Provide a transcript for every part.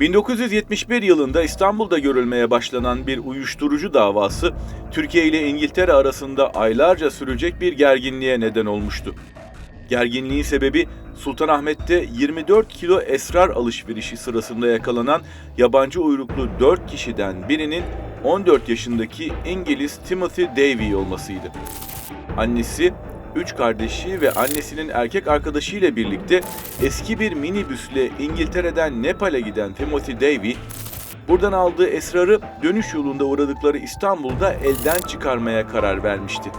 1971 yılında İstanbul'da görülmeye başlanan bir uyuşturucu davası Türkiye ile İngiltere arasında aylarca sürecek bir gerginliğe neden olmuştu. Gerginliğin sebebi Sultanahmet'te 24 kilo esrar alışverişi sırasında yakalanan yabancı uyruklu 4 kişiden birinin 14 yaşındaki İngiliz Timothy Davy olmasıydı. Annesi, üç kardeşi ve annesinin erkek arkadaşıyla birlikte eski bir minibüsle İngiltere'den Nepal'e giden Timothy Davy, buradan aldığı esrarı dönüş yolunda uğradıkları İstanbul'da elden çıkarmaya karar vermişti.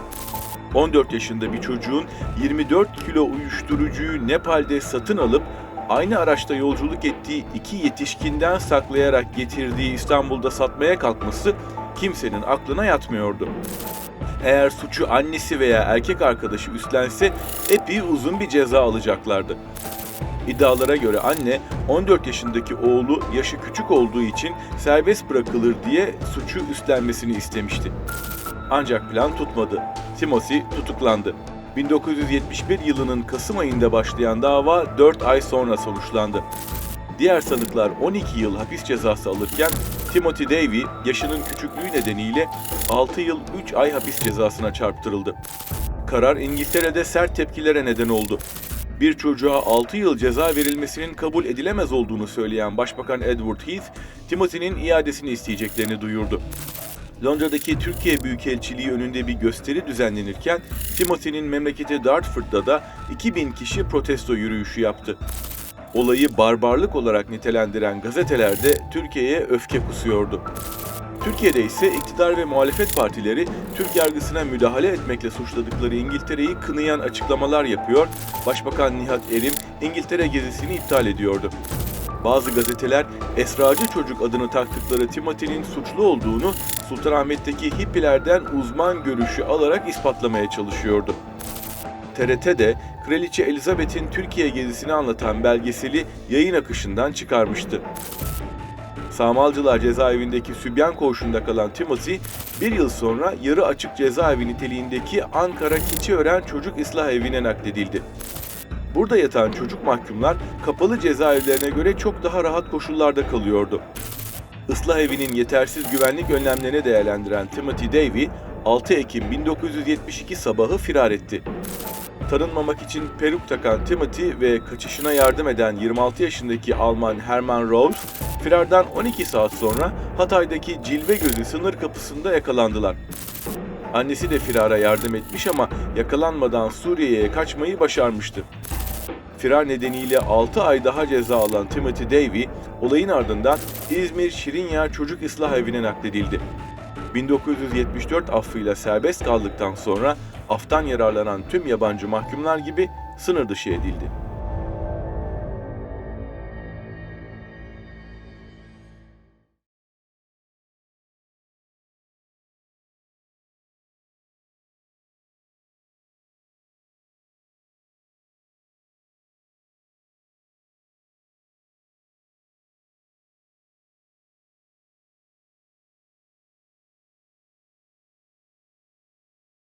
14 yaşında bir çocuğun 24 kilo uyuşturucuyu Nepal'de satın alıp aynı araçta yolculuk ettiği iki yetişkinden saklayarak getirdiği İstanbul'da satmaya kalkması kimsenin aklına yatmıyordu. Eğer suçu annesi veya erkek arkadaşı üstlense epey uzun bir ceza alacaklardı. İddialara göre anne 14 yaşındaki oğlu yaşı küçük olduğu için serbest bırakılır diye suçu üstlenmesini istemişti. Ancak plan tutmadı. Timothy tutuklandı. 1971 yılının Kasım ayında başlayan dava 4 ay sonra sonuçlandı. Diğer sanıklar 12 yıl hapis cezası alırken Timothy Davy yaşının küçüklüğü nedeniyle 6 yıl 3 ay hapis cezasına çarptırıldı. Karar İngiltere'de sert tepkilere neden oldu. Bir çocuğa 6 yıl ceza verilmesinin kabul edilemez olduğunu söyleyen Başbakan Edward Heath, Timothy'nin iadesini isteyeceklerini duyurdu. Londra'daki Türkiye Büyükelçiliği önünde bir gösteri düzenlenirken Timothy'nin memleketi Dartford'da da 2000 kişi protesto yürüyüşü yaptı. Olayı barbarlık olarak nitelendiren gazetelerde Türkiye'ye öfke kusuyordu. Türkiye'de ise iktidar ve muhalefet partileri Türk yargısına müdahale etmekle suçladıkları İngiltere'yi kınayan açıklamalar yapıyor, Başbakan Nihat Erim İngiltere gezisini iptal ediyordu. Bazı gazeteler esracı çocuk adını taktıkları Timothy'nin suçlu olduğunu Sultanahmet'teki hippilerden uzman görüşü alarak ispatlamaya çalışıyordu. TRT de Kraliçe Elizabeth'in Türkiye gezisini anlatan belgeseli yayın akışından çıkarmıştı. Sağmalcılar cezaevindeki sübyan koğuşunda kalan Timothy, bir yıl sonra yarı açık cezaevi niteliğindeki Ankara Keçiören Çocuk Islah Evi'ne nakledildi. Burada yatan çocuk mahkumlar kapalı cezaevlerine göre çok daha rahat koşullarda kalıyordu. Islah evinin yetersiz güvenlik önlemlerini değerlendiren Timothy Davy, 6 Ekim 1972 sabahı firar etti. Tanınmamak için peruk takan Timothy ve kaçışına yardım eden 26 yaşındaki Alman Hermann Rose, firardan 12 saat sonra Hatay'daki Cilve Gözü sınır kapısında yakalandılar. Annesi de firara yardım etmiş ama yakalanmadan Suriye'ye kaçmayı başarmıştı. Firar nedeniyle 6 ay daha ceza alan Timothy Davy, olayın ardından İzmir Şirinya Çocuk Islah Evi'ne nakledildi. 1974 affıyla serbest kaldıktan sonra aftan yararlanan tüm yabancı mahkumlar gibi sınır dışı edildi.